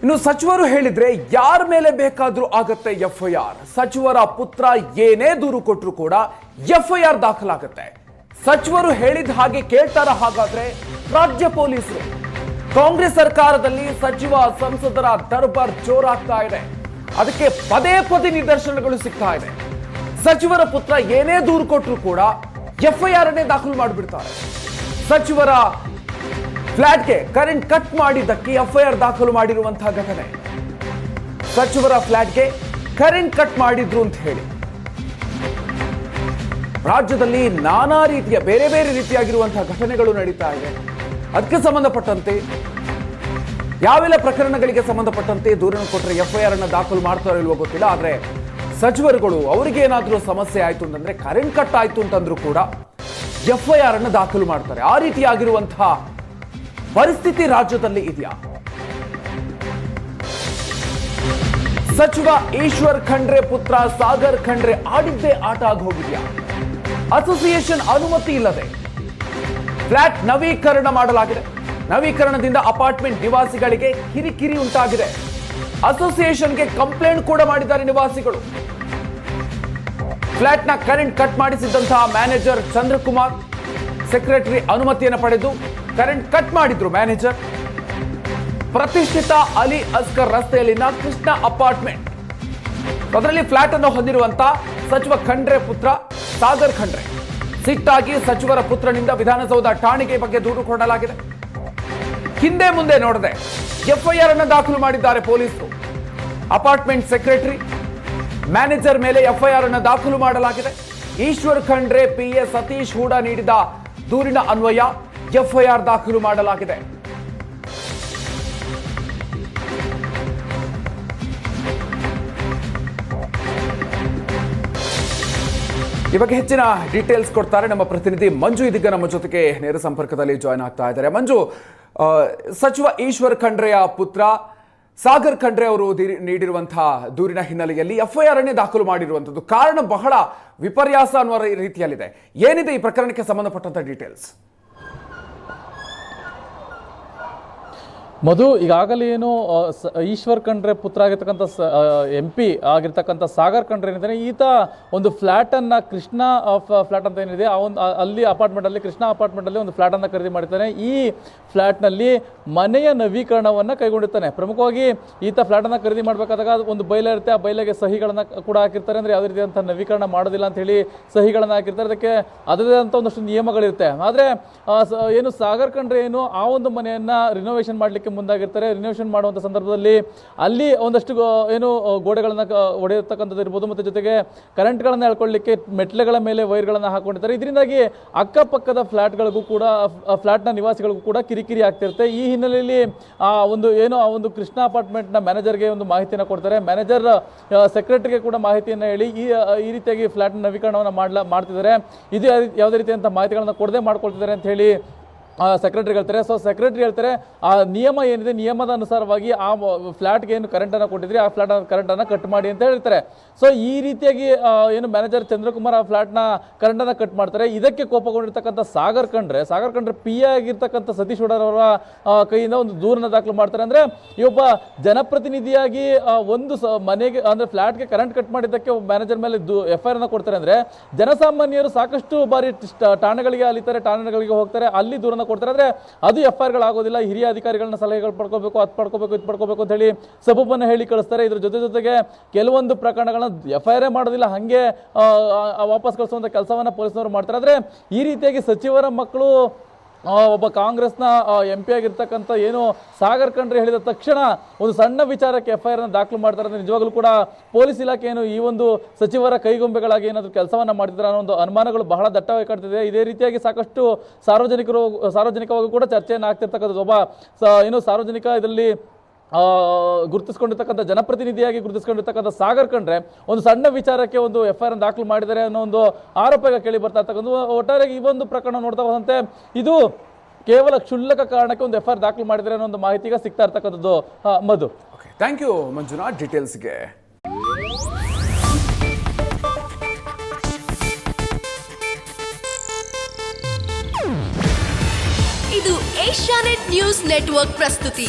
ಇನ್ನು ಸಚಿವರು ಹೇಳಿದ್ರೆ ಯಾರ ಮೇಲೆ ಬೇಕಾದರೂ ಆಗತ್ತೆ ಎಫ್ಐಆರ್. ಸಚಿವರ ಪುತ್ರ ಏನೇ ದೂರು ಕೊಟ್ಟರು ಕೂಡ ಎಫ್ಐಆರ್ ದಾಖಲಾಗತ್ತೆ. ಸಚಿವರು ಹೇಳಿದ ಹಾಗೆ ಕೇಳ್ತಾರ ಹಾಗಾದ್ರೆ ರಾಜ್ಯ ಪೊಲೀಸರು. ಕಾಂಗ್ರೆಸ್ ಸರ್ಕಾರದಲ್ಲಿ ಸಚಿವ ಸಂಸದರ ದರ್ಬಾರ್ ಜೋರಾಗ್ತಾ ಇದೆ. ಅದಕ್ಕೆ ಪದೇ ಪದೇ ನಿದರ್ಶನಗಳು ಸಿಗ್ತಾ ಇದೆ. ಸಚಿವರ ಪುತ್ರ ಏನೇ ದೂರು ಕೊಟ್ಟರು ಕೂಡ ಎಫ್ಐಆರ್ ಅನ್ನೇ ದಾಖಲು ಮಾಡಿಬಿಡ್ತಾರೆ. ಸಚಿವರ ಫ್ಲಾಟ್ಗೆ ಕರೆಂಟ್ ಕಟ್ ಮಾಡಿದ್ದಕ್ಕೆ ಎಫ್ಐಆರ್ ದಾಖಲು ಮಾಡಿರುವಂತಹ ಘಟನೆ. ಸಚಿವರ ಫ್ಲಾಟ್ಗೆ ಕರೆಂಟ್ ಕಟ್ ಮಾಡಿದ್ರು ಅಂತ ಹೇಳಿ. ರಾಜ್ಯದಲ್ಲಿ ನಾನಾ ರೀತಿಯ ಬೇರೆ ಬೇರೆ ರೀತಿಯಾಗಿರುವಂತಹ ಘಟನೆಗಳು ನಡೀತಾ ಇದೆ. ಅದಕ್ಕೆ ಸಂಬಂಧಪಟ್ಟಂತೆ, ಯಾವೆಲ್ಲ ಪ್ರಕರಣಗಳಿಗೆ ಸಂಬಂಧಪಟ್ಟಂತೆ ದೂರನ್ನು ಕೊಟ್ಟರೆ ಎಫ್ಐಆರ್ ಅನ್ನು ದಾಖಲು ಮಾಡ್ತಾರೋ ಇಲ್ವೋ ಗೊತ್ತಿಲ್ಲ, ಆದರೆ ಸಚಿವರುಗಳು ಅವರಿಗೆ ಏನಾದರೂ ಸಮಸ್ಯೆ ಆಯಿತು ಅಂತಂದ್ರೆ ಕರೆಂಟ್ ಕಟ್ ಆಯಿತು ಅಂತಂದ್ರೂ ಕೂಡ ಎಫ್ಐಆರ್ ಅನ್ನು ದಾಖಲು ಮಾಡ್ತಾರೆ. ಆ ರೀತಿಯಾಗಿರುವಂತಹ ಪರಿಸ್ಥಿತಿ ರಾಜ್ಯದಲ್ಲಿ ಇದೆಯಾ? ಸಚಿವ ಈಶ್ವರ್ ಖಂಡ್ರೆ ಪುತ್ರ ಸಾಗರ್ ಖಂಡ್ರೆ ಆಡಿದ್ದೇ ಆಟ ಆಗೋಗಿದೆಯಾ? ಅಸೋಸಿಯೇಷನ್ ಅನುಮತಿ ಇಲ್ಲದೆ ಫ್ಲಾಟ್ ನವೀಕರಣ ಮಾಡಲಾಗಿದೆ. ನವೀಕರಣದಿಂದ ಅಪಾರ್ಟ್ಮೆಂಟ್ ನಿವಾಸಿಗಳಿಗೆ ಕಿರಿಕಿರಿ ಉಂಟಾಗಿದೆ. ಅಸೋಸಿಯೇಷನ್ಗೆ ಕಂಪ್ಲೇಂಟ್ ಕೂಡ ಮಾಡಿದ್ದಾರೆ ನಿವಾಸಿಗಳು. ಫ್ಲಾಟ್ನ ಕರೆಂಟ್ ಕಟ್ ಮಾಡಿಸಿದ್ದಂತಹ ಮ್ಯಾನೇಜರ್ ಚಂದ್ರಕುಮಾರ್, ಸೆಕ್ರೆಟರಿ ಅನುಮತಿಯನ್ನು ಪಡೆದು ಕರೆಂಟ್ ಕಟ್ ಮಾಡಿದ್ರು ಮ್ಯಾನೇಜರ್. ಪ್ರತಿಷ್ಠಿತ ಅಲಿ ಅಸ್ಕರ್ ರಸ್ತೆಯಲ್ಲಿನ ಕೃಷ್ಣ ಅಪಾರ್ಟ್ಮೆಂಟ್. ಅದರಲ್ಲಿ ಫ್ಲಾಟ್ ಅನ್ನು ಹೊಂದಿರುವಂತ ಸಚಿವ ಖಂಡ್ರೆ ಪುತ್ರ ಸಾಗರ್ ಖಂಡ್ರೆ. ಸಿಟ್ಟಾಗಿ ಸಚಿವರ ಪುತ್ರನಿಂದ ವಿಧಾನಸೌಧ ಠಾಣೆಗೆ ಬಗ್ಗೆ ದೂರು ಕೊಡಲಾಗಿದೆ. ಹಿಂದೆ ಮುಂದೆ ನೋಡದೆ ಎಫ್ಐಆರ್ ಅನ್ನು ದಾಖಲು ಮಾಡಿದ್ದಾರೆ ಪೊಲೀಸರು. ಅಪಾರ್ಟ್ಮೆಂಟ್ ಸೆಕ್ರೆಟರಿ, ಮ್ಯಾನೇಜರ್ ಮೇಲೆ ಎಫ್ಐಆರ್ ಅನ್ನು ದಾಖಲು ಮಾಡಲಾಗಿದೆ. ಈಶ್ವರ್ ಖಂಡ್ರೆ ಪಿ ಸತೀಶ್ ಹೂಡ ನೀಡಿದ ದೂರಿನ ಅನ್ವಯ ಎಫ್ಐಆರ್ ದಾಖಲು ಮಾಡಲಾಗಿದೆ. ಈ ಬಗ್ಗೆ ಹೆಚ್ಚಿನ ಡೀಟೇಲ್ಸ್ ಕೊಡ್ತಾರೆ ನಮ್ಮ ಪ್ರತಿನಿಧಿ ಮಂಜು ಇದೀಗ ನಮ್ಮ ಜೊತೆಗೆ ನೇರ ಸಂಪರ್ಕದಲ್ಲಿ ಜಾಯ್ನ್ ಆಗ್ತಾ ಇದ್ದಾರೆ. ಮಂಜು ಸಚಿವ ಈಶ್ವರ್ ಖಂಡ್ರೆಯ ಪುತ್ರ ಸಾಗರ್ ಖಂಡ್ರೆ ಅವರು ನೀಡಿರುವಂತಹ ದೂರಿನ ಹಿನ್ನೆಲೆಯಲ್ಲಿ ಎಫ್ಐಆರ್ ಅನ್ನೇ ದಾಖಲು ಮಾಡಿರುವಂಥದ್ದು. ಕಾರಣ ಬಹಳ ವಿಪರ್ಯಾಸ ಅನ್ನುವ ರೀತಿಯಲ್ಲಿದೆ. ಏನಿದೆ ಈ ಪ್ರಕರಣಕ್ಕೆ ಸಂಬಂಧಪಟ್ಟಂತಹ ಡೀಟೇಲ್ಸ್ ಮಧು, ಈಗಾಗಲೇ ಏನು ಈಶ್ವರ್ ಖಂಡ್ರೆ ಪುತ್ರ ಆಗಿರ್ತಕ್ಕಂಥ ಎಂ ಪಿ ಆಗಿರ್ತಕ್ಕಂಥ ಸಾಗರ್ ಖಂಡ್ರೆ ಏನಿದ್ದಾನೆ, ಈತ ಒಂದು ಫ್ಲ್ಯಾಟನ್ನು ಕೃಷ್ಣ ಫ್ಲ್ಯಾಟ್ ಅಂತ ಏನಿದೆ, ಆ ಒಂದು ಅಲ್ಲಿ ಅಪಾರ್ಟ್ಮೆಂಟಲ್ಲಿ, ಕೃಷ್ಣ ಅಪಾರ್ಟ್ಮೆಂಟಲ್ಲಿ ಒಂದು ಫ್ಲ್ಯಾಟನ್ನು ಖರೀದಿ ಮಾಡಿರ್ತಾನೆ. ಈ ಫ್ಲ್ಯಾಟ್ನಲ್ಲಿ ಮನೆಯ ನವೀಕರಣವನ್ನು ಕೈಗೊಂಡಿರ್ತಾನೆ. ಪ್ರಮುಖವಾಗಿ ಈತ ಫ್ಲ್ಯಾಟನ್ನು ಖರೀದಿ ಮಾಡಬೇಕಾದಾಗ ಒಂದು ಬೈಲ ಇರುತ್ತೆ, ಆ ಬೈಲೆಗೆ ಸಹಿಗಳನ್ನು ಕೂಡ ಹಾಕಿರ್ತಾರೆ. ಅಂದರೆ ಯಾವುದೇ ರೀತಿಯಂಥ ನವೀಕರಣ ಮಾಡೋದಿಲ್ಲ ಅಂತ ಹೇಳಿ ಸಹಿಗಳನ್ನು ಹಾಕಿರ್ತಾರೆ. ಅದಕ್ಕೆ ಅದರದೇ ಅಂತ ಒಂದಷ್ಟು ನಿಯಮಗಳಿರುತ್ತೆ. ಆದರೆ ಏನು ಸಾಗರ್ ಖಂಡ್ರೆ ಏನು, ಆ ಒಂದು ಮನೆಯನ್ನು ರಿನೋವೇಷನ್ ಮಾಡ್ಲಿಕ್ಕೆ ಮುಂದಾಗಿರ್ತಾರೆ. ರಿನೋವೇಷನ್ ಮಾಡುವಂಥ ಸಂದರ್ಭದಲ್ಲಿ ಅಲ್ಲಿ ಒಂದಷ್ಟು ಏನು ಗೋಡೆಗಳನ್ನು ಒಡೆಯತಕ್ಕಂಥದ್ದು ಇರ್ಬೋದು. ಮತ್ತು ಜೊತೆಗೆ ಕರೆಂಟ್ಗಳನ್ನು ಎಳ್ಕೊಳ್ಳಿಕ್ಕೆ ಮೆಟ್ಲೆಗಳ ಮೇಲೆ ವೈರ್ಗಳನ್ನು ಹಾಕೊಂಡಿರ್ತಾರೆ. ಇದರಿಂದಾಗಿ ಅಕ್ಕಪಕ್ಕದ ಫ್ಲಾಟ್ಗಳಿಗೂ ಕೂಡ ಫ್ಲಾಟ್ನ ನಿವಾಸಿಗಳಿಗೂ ಕೂಡ ಕಿರಿಕಿರಿ ಆಗ್ತಿರುತ್ತೆ. ಈ ಹಿನ್ನೆಲೆಯಲ್ಲಿ, ಆ, ಒಂದು, ಏನು, ಆ ಒಂದು ಕೃಷ್ಣ ಅಪಾರ್ಟ್ಮೆಂಟ್ನ ಮ್ಯಾನೇಜರ್ಗೆ ಒಂದು ಮಾಹಿತಿಯನ್ನು ಕೊಡ್ತಾರೆ. ಮ್ಯಾನೇಜರ್ ಸೆಕ್ರೆಟರಿಗೆ ಕೂಡ ಮಾಹಿತಿಯನ್ನು ಹೇಳಿ ಈ ಈ ರೀತಿಯಾಗಿ ಫ್ಲ್ಯಾಟ್ನ ನವೀಕರಣವನ್ನು ಮಾಡ್ಲಾ, ಮಾಡ್ತಿದ್ದಾರೆ. ಇದು ಯಾವ- ಯಾವುದೇ ರೀತಿಯಂಥ ಮಾಹಿತಿಗಳನ್ನು ಕೊಡದೆ ಮಾಡ್ಕೊಳ್ತಿದ್ದಾರೆ ಅಂತ ಹೇಳಿ ಸೆಕ್ರೆಟರಿ ಹೇಳ್ತಾರೆ. ಸೊ ಸೆಕ್ರೆಟರಿ ಹೇಳ್ತಾರೆ, ಆ ನಿಯಮ ಏನಿದೆ, ನಿಯಮದ ಅನುಸಾರವಾಗಿ ಆ ಫ್ಲಾಟ್ಗೆ ಏನು ಕರೆಂಟನ್ನು ಕೊಟ್ಟಿದ್ರಿ, ಆ ಫ್ಲಾಟ್ ಕರೆಂಟನ್ನು ಕಟ್ ಮಾಡಿ ಅಂತ ಹೇಳ್ತಾರೆ. ಸೊ ಈ ರೀತಿಯಾಗಿ ಏನು ಮ್ಯಾನೇಜರ್ ಚಂದ್ರಕುಮಾರ್ ಆ ಫ್ಲಾಟ್ನ ಕರೆಂಟನ್ನು ಕಟ್ ಮಾಡ್ತಾರೆ. ಇದಕ್ಕೆ ಕೋಪಗೊಂಡಿರ್ತಕ್ಕಂಥ ಸಾಗರ್ ಕಂಡ್ರೆ ಸಾಗರ್ ಕಂಡ್ರೆ ಪಿ ಆಗಿರ್ತಕ್ಕಂಥ ಸತೀಶ್ ಅವರ ಕೈಯಿಂದ ಒಂದು ದೂರನ ದಾಖಲು ಮಾಡ್ತಾರೆ. ಅಂದರೆ, ಈ ಜನಪ್ರತಿನಿಧಿಯಾಗಿ ಒಂದು ಮನೆಗೆ, ಅಂದರೆ ಫ್ಲಾಟ್ಗೆ ಕರೆಂಟ್ ಕಟ್ ಮಾಡಿದ್ದಕ್ಕೆ ಮ್ಯಾನೇಜರ್ ಮೇಲೆ ಎಫ್ ಐ ಆರ್ನ ಕೊಡ್ತಾರೆ. ಅಂದರೆ, ಜನಸಾಮಾನ್ಯರು ಸಾಕಷ್ಟು ಬಾರಿ ಠಾಣೆಗಳಿಗೆ ಅಲಿತಾರೆ, ಠಾಣೆಗಳಿಗೆ ಹೋಗ್ತಾರೆ. ಅಲ್ಲಿ ದೂರನ್ನ ಕೊಡ್ತಾರೆ. ಆದರೆ ಅದು ಎಫ್ ಐ ಆಗೋದಿಲ್ಲ ಹಿರಿಯ ಅಧಿಕಾರಿಗಳನ್ನ ಸಲಹೆಗಳು ಪಡ್ಕೋಬೇಕು, ಅದು ಪಡ್ಕೋಬೇಕು, ಇದು ಪಡ್ಕೋಬೇಕು ಅಂತ ಹೇಳಿ ಸಬೂಬನ್ನ ಹೇಳಿ ಕಳಿಸ್ತಾರೆ. ಇದ್ರ ಜೊತೆ ಜೊತೆಗೆ ಕೆಲವೊಂದು ಪ್ರಕರಣಗಳನ್ನ ಎಫ್ ಐ ಮಾಡೋದಿಲ್ಲ. ಹಾಗೆ ವಾಪಸ್ ಕಳಿಸುವಂಥ ಕೆಲಸವನ್ನು ಪೊಲೀಸ್ನವರು ಮಾಡ್ತಾರೆ. ಆದರೆ ಈ ರೀತಿಯಾಗಿ ಸಚಿವರ ಮಕ್ಕಳು ಒಬ್ಬ ಕಾಂಗ್ರೆಸ್ನ ಎಂ ಪಿ ಆಗಿರ್ತಕ್ಕಂಥ ಏನು ಸಾಗರ್ ಖಂಡ್ರೆ ಹೇಳಿದ ತಕ್ಷಣ ಒಂದು ಸಣ್ಣ ವಿಚಾರಕ್ಕೆ ಎಫ್ ಐ ಆರ್ ದಾಖಲು ಮಾಡ್ತಾರೆ ಅಂದರೆ ನಿಜವಾಗ್ಲೂ ಕೂಡ ಪೊಲೀಸ್ ಇಲಾಖೆ ಏನು ಈ ಒಂದು ಸಚಿವರ ಕೈಗೊಂಬೆಗಳಾಗಿ ಏನಾದರೂ ಕೆಲಸವನ್ನು ಮಾಡಿದ್ರೆ ಅನ್ನೋ ಒಂದು ಅನುಮಾನಗಳು ಬಹಳ ದಟ್ಟವಾಗಿ ಕಾಡ್ತಿದೆ ಇದೇ ರೀತಿಯಾಗಿ ಸಾಕಷ್ಟು ಸಾರ್ವಜನಿಕರು, ಸಾರ್ವಜನಿಕವಾಗಿ ಕೂಡ ಚರ್ಚೆಯನ್ನು ಆಗ್ತಿರ್ತಕ್ಕಂಥದ್ದು. ಒಬ್ಬ ಏನು ಸಾರ್ವಜನಿಕ ಇದರಲ್ಲಿ ಗುರುತಿಸ್ಕೊಂಡಿರ್ತಕ್ಕಂಥ ಜನಪ್ರತಿನಿಧಿಯಾಗಿ ಗುರುತಿಸ್ಕೊಂಡಿರ್ತಕ್ಕಂಥ ಸಾಗರ್ ಕಂಡ್ರೆ ಒಂದು ಸಣ್ಣ ವಿಚಾರಕ್ಕೆ ಒಂದು ಎಫ್ ಐ ಆರ್ ದಾಖಲು ಮಾಡಿದರೆ ಅನ್ನೋ ಒಂದು ಆರೋಪ ಈಗ ಕೇಳಿ ಬರ್ತಾ ಇರ್ತಕ್ಕಂಥ ಒಟ್ಟಾರೆ ಈ ಒಂದು ಪ್ರಕರಣ ನೋಡ್ತಾ ಹೋದಂತೆ ಇದು ಕೇವಲ ಕ್ಷುಲ್ಲಕ ಕಾರಣಕ್ಕೆ ಒಂದು ಎಫ್ ಐ ಆರ್ ದಾಖಲು ಮಾಡಿದರೆ ಅನ್ನೋ ಒಂದು ಮಾಹಿತಿ ಈಗ ಸಿಗ್ತಾ ಇರ್ತಕ್ಕಂಥದ್ದು. Madhu. Okay thank you Manjunath. ಡೀಟೇಲ್ಸ್ಗೆ ಇದು ಏಷ್ಯಾನೆಟ್ ನ್ಯೂಸ್ ನೆಟ್ವರ್ಕ್ ಪ್ರಸ್ತುತಿ.